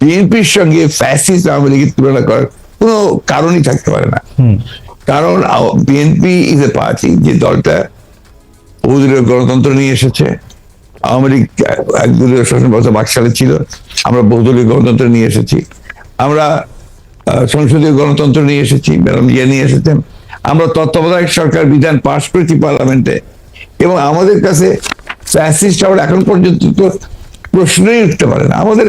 বিএনপির সঙ্গে ফ্যাসিস্ট আওয়ামী লীগের তুলনা করার কোনো কারণই থাকতে পারে না। কারণ বিএনপি ইজ এ পার্টি যে দলটা বহুদলীয় গণতন্ত্র নিয়ে এসেছে। আওয়ামী লীগ একদলীয় শাসন ব্যবস্থা বাকশালে ছিল আমরা বহুদলীয় গণতন্ত্র নিয়ে এসেছি। আমরা সংসদীয় গণতন্ত্র নিয়ে এসেছি ম্যাডাম জিয়া নিয়ে এসেছেন। আমরা তত্ত্বাবধায়ক সরকার বিধান পাশ করেছি পার্লামেন্টে। এবং আমাদের কাছে ফ্যাসিস্ট এখন পর্যন্ত তো প্রশ্নই উঠতে পারে না। আমাদের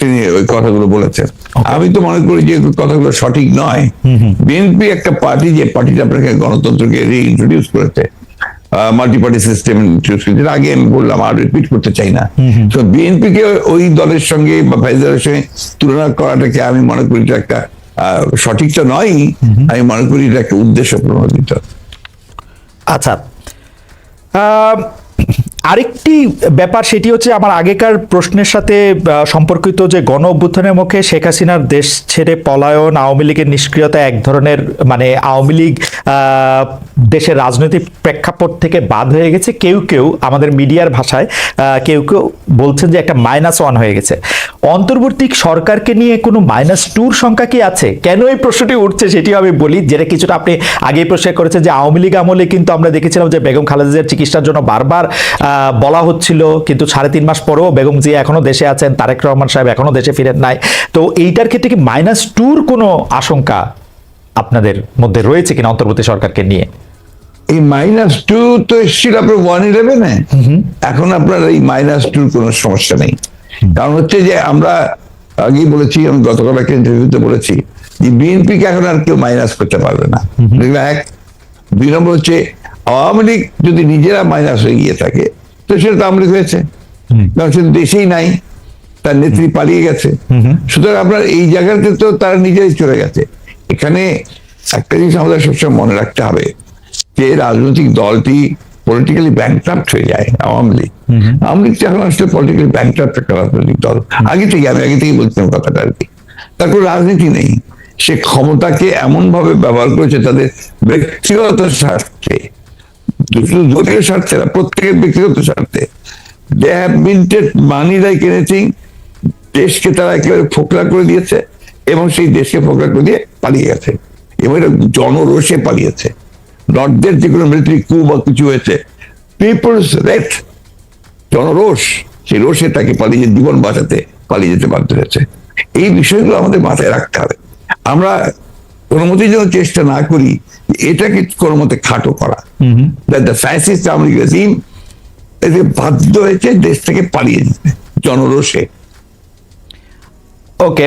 তিনি ওই কথাগুলো বলেছেন। আমি তো মনে করি যে কথাগুলো সঠিক নয়। বিএনপি একটা পার্টি যে পার্টিটা আপনাকে গণতন্ত্রকে রিইন্ট্রোডিউস করেছে মাল্টি পার্টি সিস্টেম আগে আমি বললাম আর রিপিট করতে চাই না। তো বিএনপি কে ওই দলের সঙ্গে বা ফাইজারের সঙ্গে তুলনা করাটাকে আমি মনে করি এটা একটা আহ, সঠিক তো নয় আমি মনে করি এটা একটা উদ্দেশ্য প্রণোদিত আচ্ছা আরেকটি ব্যাপার সেটি হচ্ছে আমার আগেকার প্রশ্নের সাথে সম্পর্কিত যে গণ অভ্যুত্থানের মুখে শেখ হাসিনার দেশ ছেড়ে পলায়ন, আওয়ামী লীগের নিষ্ক্রিয়তা এক ধরনের মানে আওয়ামী লীগ দেশের রাজনৈতিক প্রেক্ষাপট থেকে বাদ হয়ে গেছে। কেউ কেউ আমাদের মিডিয়ার ভাষায় কেউ কেউ বলছেন যে একটা মাইনাস ওয়ান হয়ে গেছে। অন্তর্বর্তী সরকারকে নিয়ে কোনো মাইনাস টুর সংখ্যা কি আছে? কেন এই প্রশ্নটি উঠছে সেটিও আমি বলি, যেটা কিছুটা আপনি আগেই প্রশ্ন করেছেন যে আওয়ামী লীগ আমলে কিন্তু আমরা দেখেছিলাম যে বেগম খালেদা জিয়ার চিকিৎসার জন্য বারবার বলা হচ্ছিল কিন্তু সাড়ে তিন মাস পরেও বেগম জিয়া এখনও দেশে আছেন তারেক রহমান সাহেব এখনও দেশে ফিরেন নাই। তো এইটার ক্ষেত্রে কি মাইনাস টুর কোনো আশঙ্কা আপনাদের মধ্যে রয়েছে কিনা অন্তর্বর্তী সরকারকে নিয়ে? এই মাইনাস টু তো এসেছিল আপনার ওয়ান ইলেভেনে এখন আপনার এই মাইনাস টুর কোনো সমস্যা নেই। কারণ হচ্ছে যে আমরা আগেই বলেছি আমি গতকাল একটা ইন্টারভিউতে বলেছি যে বিএনপি কে এখন আর কেউ মাইনাস করতে পারবে না। এক। দুই নম্বর হচ্ছে আওয়ামী লীগ যদি নিজেরা মাইনাস হয়ে গিয়ে থাকে তো সেটা তো আওয়ামী হয়েছে। কারণ সে দেশেই নাই তার নেত্রী পালিয়ে গেছে। সুতরাং আপনার এই জায়গাতে তো তারা নিজেরাই চলে গেছে। এখানে একটা জিনিস আমাদের সবসময় মনে রাখতে হবে যে রাজনৈতিক দলটি পলিটিক্যালি ব্যাংক্রাফ্ট হয়ে যায় আওয়ামী লীগ। আওয়ামী লীগ এখন আসলে পলিটিক্যালি ব্যাংক্রাফ্ট একটা রাজনৈতিক দল। আগে থেকে আমি আগে থেকে বলছিলাম কথাটা আর কি। তারপর রাজনীতি নেই। সে ক্ষমতাকে এমন ভাবে ব্যবহার করেছে তাদের ব্যক্তিগত স্বার্থে। দলীয় স্বার্থে না, প্রত্যেকের ব্যক্তিগত স্বার্থে। They have minted money like anything দেশকে তারা একেবারে ফোকলা করে দিয়েছে এবং সেই দেশকে ফোকলা করে দিয়ে পালিয়ে গেছে। এবং এটা জনরোষে পালিয়েছে। নর্থদের যে কোনো মিলিটারি কু বা কিছু হয়েছে পিপলস রেট জনরোষ, সেই রোষে তাকে পালিয়ে, জীবন বাঁচাতে পালিয়ে যেতে বাধ্য হয়েছে। এই বিষয়গুলো আমাদের মাথায় রাখতে হবে। আমরা কোনো মতেই যেন চেষ্টা না করি এটাকে কোনো মতে খাটো করা। দ্য ফ্যাসিস্ট আওয়ামী রেজিম এদের বাধ্য হয়েছে দেশ থেকে পালিয়ে যেতে জনরোষে। ওকে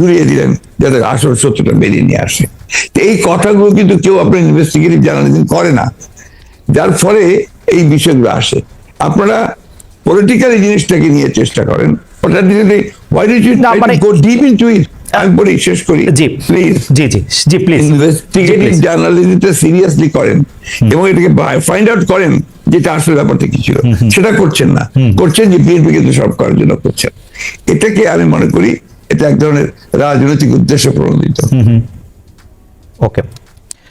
ঝুলিয়ে দিলেন যাতে আসল সত্যটা বেরিয়ে নিয়ে আসে। এই কথাগুলো কিন্তু কেউ আপনার ইনভেস্টিগেটিভ জার্নালিজম করে না। যার ফলে এই বিষয়গুলো আসে। আপনারা পলিটিক্যাল জিনিসটাকে নিয়ে চেষ্টা করেন। to মানে- go deep into it? আমি বলি শেষ করি। জি প্লিজ জি জি জি প্লিজ ইনভেস্টিগেটিভ জার্নালিজমটা সিরিয়াসলি করেন এবং এটাকে ফাইন্ড আউট করেন যেটা আসলে ব্যাপারটা কি ছিল। সেটা করছেন না। করছেন যে সব করার জন্য করছেন। এটাকে আমি মনে করি এটা এক ধরনের রাজনৈতিক উদ্দেশ্য প্রণোদিত। ওকে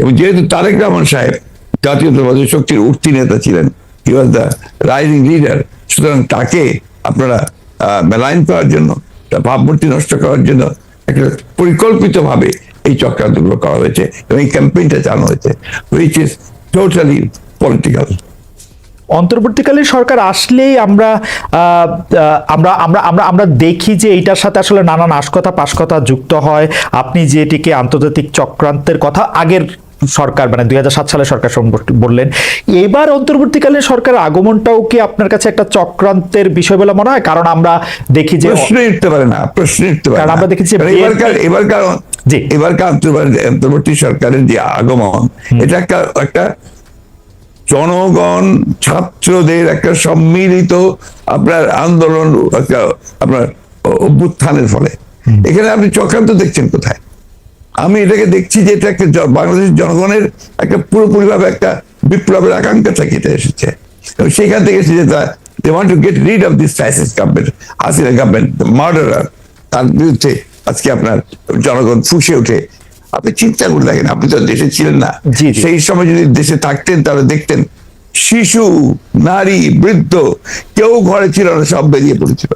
এবং যেহেতু তারেক রহমান সাহেব জাতীয়তাবাদী শক্তির উঠতি নেতা ছিলেন he was the rising leader সুতরাং তাকে আপনারা মেলাইন করার জন্য ভাবমূর্তি নষ্ট করার জন্য একটা পরিকল্পিতভাবে এই চক্রান্তগুলো করা হয়েছে এবং এই ক্যাম্পেইনটা চালানো হয়েছে হুইচ ইজ টোটালি পলিটিক্যাল অন্তর্বর্তীকালীন সরকার আসলেই আমরা আমরা আমরা আমরা আমরা দেখি যে এইটার সাথে আসলে নানান আশকথা পাশকথা যুক্ত হয়। আপনি যেটিকে আন্তর্জাতিক চক্রান্তের কথা আগের সরকার মানে দুই হাজার সাত সালে সরকার বললেন এবার অন্তর্বর্তীকালীন সরকার আগমনটাও কি আপনার কাছে একটা চক্রান্তের বিষয় বলে মনে হয়? কারণ আমরা দেখি যে প্রশ্ন উঠতে পারে না প্রশ্ন উঠতে পারে আমরা দেখেছি এবারকার এবারকার জি। এবারকার অন্তর্বর্তী সরকারের যে আগমন এটা একটা একটা জনগণ ছাত্রদের একটা সম্মিলিত আপনার আন্দোলন একটা আপনার অভ্যুত্থানের ফলে। এখানে আপনি চক্রান্ত দেখছেন কোথায়? আমি এটাকে দেখছি যে এটা একটা বাংলাদেশের জনগণের একটা পুরোপুরিভাবে একটা বিপ্লবের আকাঙ্ক্ষা থেকে এটা এসেছে। সেখান থেকে এসেছে যে they want to get rid of this fascist government Hasina government murderer তার বিরুদ্ধে আজকে আপনার জনগণ ফুসে ওঠে আপনি চিন্তা করে দেখেন আপনি তো দেশে ছিলেন না। সেই সময় যদি দেশে থাকতেন তাহলে দেখতেন শিশু নারী বৃদ্ধ কেউ ঘরে ছিল না সব বেরিয়ে পড়েছিল।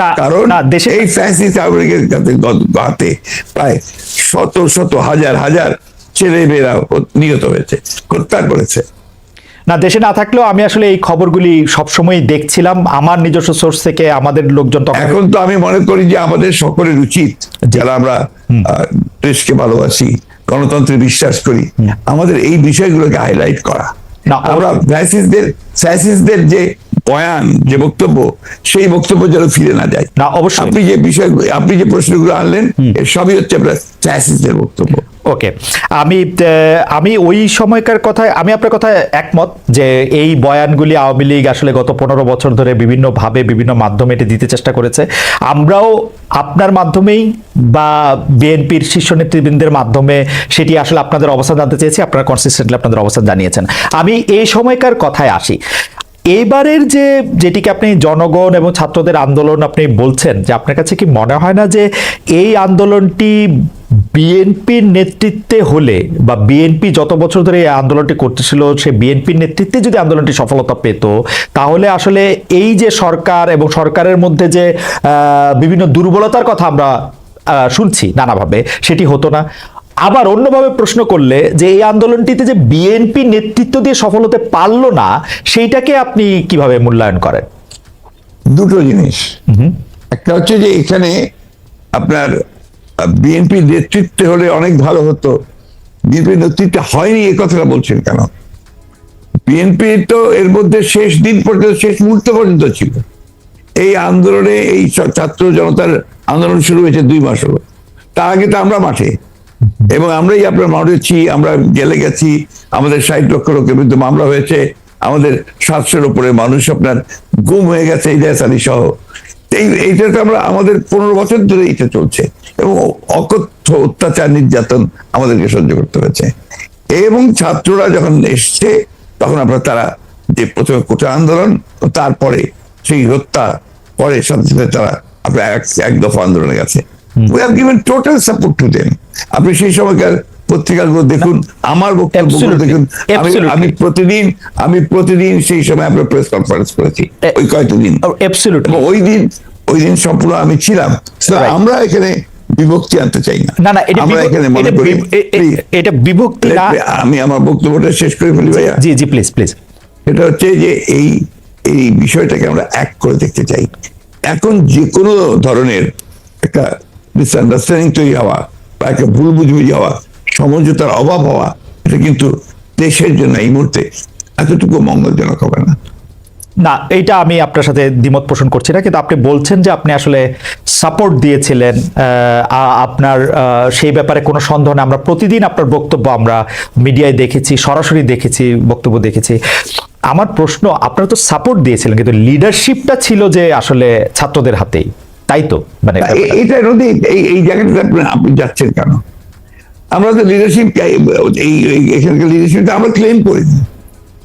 না কারণ না দেশে এই ফ্যাসিস্ট আমেরিকার হাতে প্রায় শত শত হাজার হাজার ছেলে মেয়েরা নিহত হয়েছে হত্যা করেছে। না দেশে না থাকলেও আমি আসলে এই খবরগুলি সবসময় দেখছিলাম। আমার নিজস্ব সোর্স থেকে আমাদের লোকজন তখন এখন তো আমি মনে করি যে আমাদের সকলের উচিত যারা আমরা দেশকে ভালোবাসি গণতন্ত্রে বিশ্বাস করি। আমাদের এই বিষয়গুলোকে হাইলাইট করা। না, আমরা ফ্যাসিসদের ফ্যাসিসদের যে বয়ান যে বক্তব্য সেই বক্তব্য যেন ফিরে না যায়। না, অবশ্যই। আপনি যে বিষয়গুলো আপনি যে প্রশ্নগুলো আনলেন এর সবই হচ্ছে আপনার বক্তব্য। ওকে। আমি আমি ওই সময়কার কথায় আমি আপনার কথায় একমত যে এই বয়ানগুলি আওয়ামী লীগ আসলে গত পনেরো বছর ধরে বিভিন্নভাবে বিভিন্ন মাধ্যমে এটি দিতে চেষ্টা করেছে। আমরাও আপনার মাধ্যমেই বা বিএনপির শীর্ষ নেতৃবৃন্দের মাধ্যমে সেটি আসলে আপনাদের অবস্থান জানতে চেয়েছি আপনারা কনসিস্টেন্টলি আপনাদের অবস্থান জানিয়েছেন। আমি এই সময়কার কথায় আসি। এবারের যে যেটিকে আপনি জনগণ এবং ছাত্রদের আন্দোলন আপনি বলছেন, যে আপনার কাছে কি মনে হয় না যে এই আন্দোলনটি বিএনপির নেতৃত্বে হলে বা বিএনপি যত বছর ধরে এই আন্দোলনটি করতেছিল, সে বিএনপির নেতৃত্বে যদি আন্দোলনটি সফলতা পেত, তাহলে আসলে এই যে সরকার এবং সরকারের মধ্যে যে বিভিন্ন দুর্বলতার কথা আমরা শুনছি নানাভাবে, সেটি হতো না। আবার অন্যভাবে প্রশ্ন করলে যে এই আন্দোলনটিতে যে বিএনপি নেতৃত্ব দিয়ে সফল হতে পারল না সেইটাকে আপনি কীভাবে মূল্যায়ন করেন? দুটো জিনিস। একটা হচ্ছে যে এখানে আপনার বিএনপি নেতৃত্বে হলে অনেক ভালো হতো। বিএনপি নেতৃত্বে হয়নি এই কথাটা বলছেন কেন? বিএনপি তো এর মধ্যে শেষ দিন পর্যন্ত শেষ মুহূর্ত পর্যন্ত ছিল। এই আন্দোলনে এই ছাত্র জনতার আন্দোলন শুরু হয়েছে দুই মাস হলো। তার আগে তো আমরা মাঠে। এবং আমরাই আপনার মাঠেছি আমরা জেলে গেছি, আমাদের ষাট লক্ষ লোকের বিরুদ্ধে মামলা হয়েছে, আমাদের সাতশোর উপরে মানুষ আপনার গুম হয়ে গেছে ইলিয়াস আলী সহ। এই, এইটা তো আমরা আমাদের পনেরো বছর ধরে এটা চলছে এবং অকথ্য অত্যাচার, নির্যাতন আমাদেরকে সহ্য করতে হয়েছে। এবং ছাত্ররা যখন এসছে, তখন আপনার তারা যে প্রথমে কোটা আন্দোলন, তারপরে সেই হত্যা, পরে সাথে সাথে তারা আপনার এক দফা আন্দোলনে গেছে। We have given total support to them আপনি সেই সময়কার পত্রিকাগুলো দেখুন আমার বক্তব্যগুলো. দেখুন। আমি প্রতিদিন আমি প্রতিদিন সেই সময় আপনার প্রেস কনফারেন্স করেছি ওই কয়েকটা দিন। ওই দিন ওই দিন সম্পূর্ণ আমি ছিলাম. আমরা এখানে বিভক্তি আনতে চাই না। না না এটা আমরা এখানে মনে করি এটা বিভক্তি না আমি আমার বক্তব্যটা শেষ করে ফেলি ভাইয়া। জি জি প্লিজ প্লিজ এটা হচ্ছে যে এই এই বিষয়টাকে আমরা এক করে দেখতে চাই। এখন যে কোনো ধরনের একটা মিসআন্ডারস্ট্যান্ডিং তৈরি হওয়া বা একটা ভুল বুঝবুঝি হওয়া, সমঝোতার অভাব হওয়া, এটা কিন্তু দেশের জন্য এই মুহূর্তে এতটুকু মঙ্গলজনক হবে না। না, এইটা আমি আপনার সাথে দ্বিমত পোষণ করছি না, কিন্তু আপনি বলছেন যে আপনি আসলে সাপোর্ট দিয়েছিলেন আপনার সেই ব্যাপারে কোনো সন্দেহ নেই। আমরা প্রতিদিন আপনার বক্তব্য আমরা মিডিয়ায় দেখেছি, সরাসরি দেখেছি, বক্তব্য দেখেছি। আমার প্রশ্ন, আপনারা তো সাপোর্ট দিয়েছিলেন, কিন্তু লিডারশিপটা ছিল যে আসলে ছাত্রদের হাতেই। তাই তো? মানে তা এ- নদী এই জায়গাটাতে আপনি- যাচ্ছেন কেন? আমরা তো লিডারশিপ এই এখানকার লিডারশিপটা আমরা ক্লেম করিনি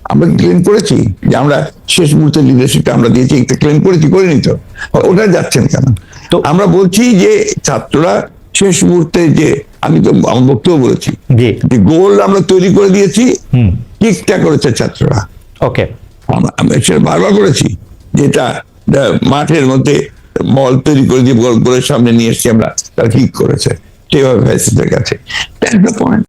আমরা ক্লেম করেছি? যে আমরা শেষ মুহূর্তে লিডারশিপটা আমরা দিয়েছি একটা ক্লেম করেছি করিনি তো? ওটা যাচ্ছেন কেন? তো আমরা বলছি যে ছাত্ররা শেষ মুহূর্তে যে আমি তো আমার বক্তব্য বলেছি যে গোল আমরা তৈরি করে দিয়েছি কিকটা করেছে ছাত্ররা? ওকে। সেটা বারবার করেছি যেটা মাঠের মধ্যে মল তৈরি করে দিয়ে গোল করে সামনে নিয়ে এসছি আমরা। তারা ঠিক করেছে। সেভাবে ফ্যাসিস্টের কাছে। That the point